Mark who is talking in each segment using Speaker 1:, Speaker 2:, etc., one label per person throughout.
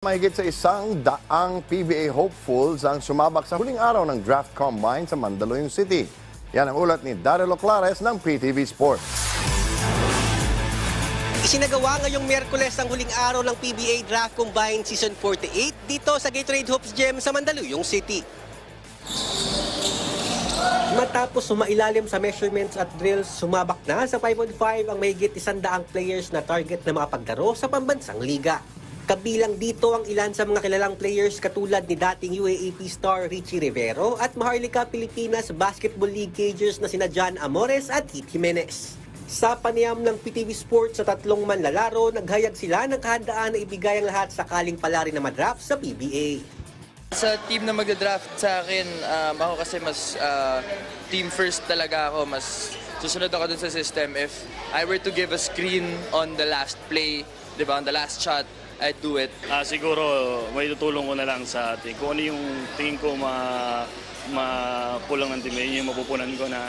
Speaker 1: Mahigit sa isang daang PBA hopefuls ang sumabak sa huling araw ng draft combine sa Mandaluyong City. Yan ang ulat ni Daryl Oclares ng PTV Sports.
Speaker 2: Isinagawa ngayong Miyerkules ang huling araw ng PBA Draft Combine Season 48 dito sa Gatorade Hoops Gym sa Mandaluyong City. Matapos sumailalim sa measurements at drills, sumabak na sa 5-on-5 ang mahigit isandaang players na target na makapaglaro sa pambansang liga. Kabilang dito ang ilan sa mga kilalang players katulad ni dating UAAP star Richie Rivero at Maharlika Pilipinas Basketball League cagers na sina John Amores at Heath Jimenez. Sa panayam ng PTV Sports sa tatlong manlalaro, naghayag sila ng kahandaan na ibigay ang lahat sakaling pala rin na madraft sa PBA.
Speaker 3: Sa team na mag-draft sa akin, um, ako kasi mas uh, team first talaga ako. Mas susunod ako dun sa system. If I were to give a screen on the last play, di ba, on the last shot, I'd do it.
Speaker 4: Ah, siguro may tutulong ko na lang sa atin. Kung ano yung tingin ko ma mapulang ng team, yun yung mapupunan ko na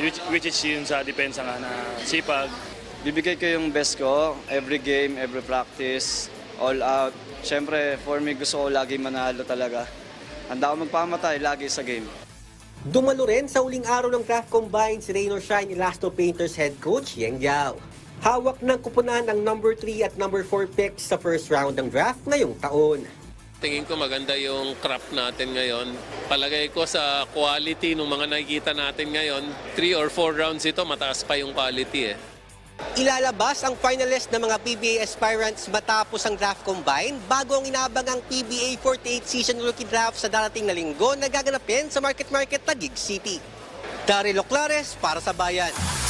Speaker 4: which, which is yun sa depensa nga na sipag.
Speaker 5: Bibigay ko yung best ko, every game, every practice, all out. Siyempre, for me, gusto ko lagi manalo talaga. Handa ako magpamatay lagi sa game.
Speaker 2: Dumalo rin sa uling araw ng draft combine si Raynor Shine Elasto Painters head coach Yeng Yao. Hawak ng kupunan ang number 3 at number 4 picks sa first round ng draft ngayong taon.
Speaker 6: Tingin ko maganda yung crop natin ngayon. Palagay ko sa quality ng mga nakikita natin ngayon, 3 or 4 rounds ito, mataas pa yung quality eh.
Speaker 2: Ilalabas ang finalist ng mga PBA aspirants matapos ang draft combine bago ang inabang ang PBA 48 season rookie draft sa darating na linggo na gaganapin sa Market Market Taguig City. Daryl Oclares para sa Bayan.